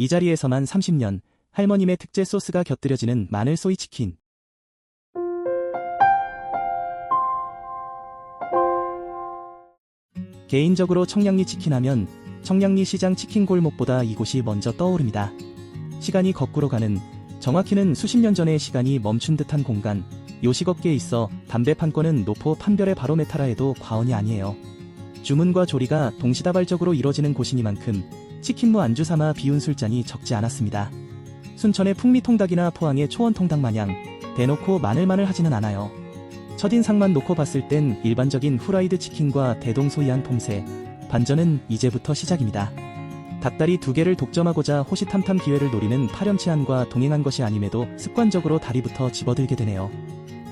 이 자리에서만 30년 할머님의 특제 소스가 곁들여지는 마늘 소이 치킨. 개인적으로 청량리 치킨 하면 청량리 시장 치킨 골목보다 이곳이 먼저 떠오릅니다. 시간이 거꾸로 가는 정확히는 수십 년 전의 시간이 멈춘 듯한 공간. 요식업계에 있어 담배 판권은 노포 판별의 바로메타라 해도 과언이 아니에요. 주문과 조리가 동시다발적으로 이뤄지는 곳이니만큼 치킨무 안주 삼아 비운 술잔이 적지 않았습니다. 순천의 풍미통닭이나 포항의 초원통닭 마냥 대놓고 마늘마늘 하지는 않아요. 첫인상만 놓고 봤을 땐 일반적인 후라이드 치킨과 대동소이한 폼새, 반전은 이제부터 시작입니다. 닭다리 두 개를 독점하고자 호시탐탐 기회를 노리는 파렴치한과 동행한 것이 아님에도 습관적으로 다리부터 집어들게 되네요.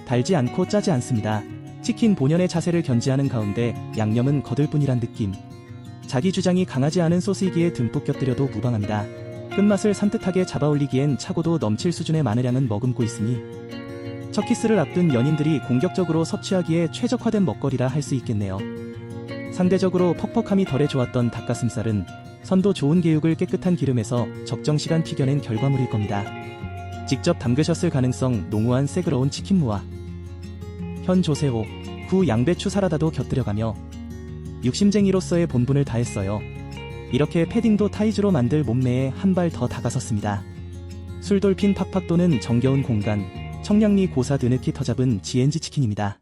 달지 않고 짜지 않습니다. 치킨 본연의 자세를 견지하는 가운데 양념은 거들 뿐이란 느낌. 자기 주장이 강하지 않은 소스이기에 듬뿍 곁들여도 무방합니다. 끝맛을 산뜻하게 잡아올리기엔 차고도 넘칠 수준의 마늘향은 머금고 있으니 첫 키스를 앞둔 연인들이 공격적으로 섭취하기에 최적화된 먹거리라 할 수 있겠네요. 상대적으로 퍽퍽함이 덜해 좋았던 닭가슴살은 선도 좋은 개육을 깨끗한 기름에서 적정 시간 튀겨낸 결과물일 겁니다. 직접 담그셨을 가능성 농후한 새그러운 치킨무와 현 조세호, 구 양배추 사라다도 곁들여가며 육심쟁이로서의 본분을 다했어요. 이렇게 패딩도 타이즈로 만들 몸매에 한 발 더 다가섰습니다. 술돌핀 팍팍 도는 정겨운 공간, 청량리 고사 드늦게 터잡은 GNG 치킨입니다.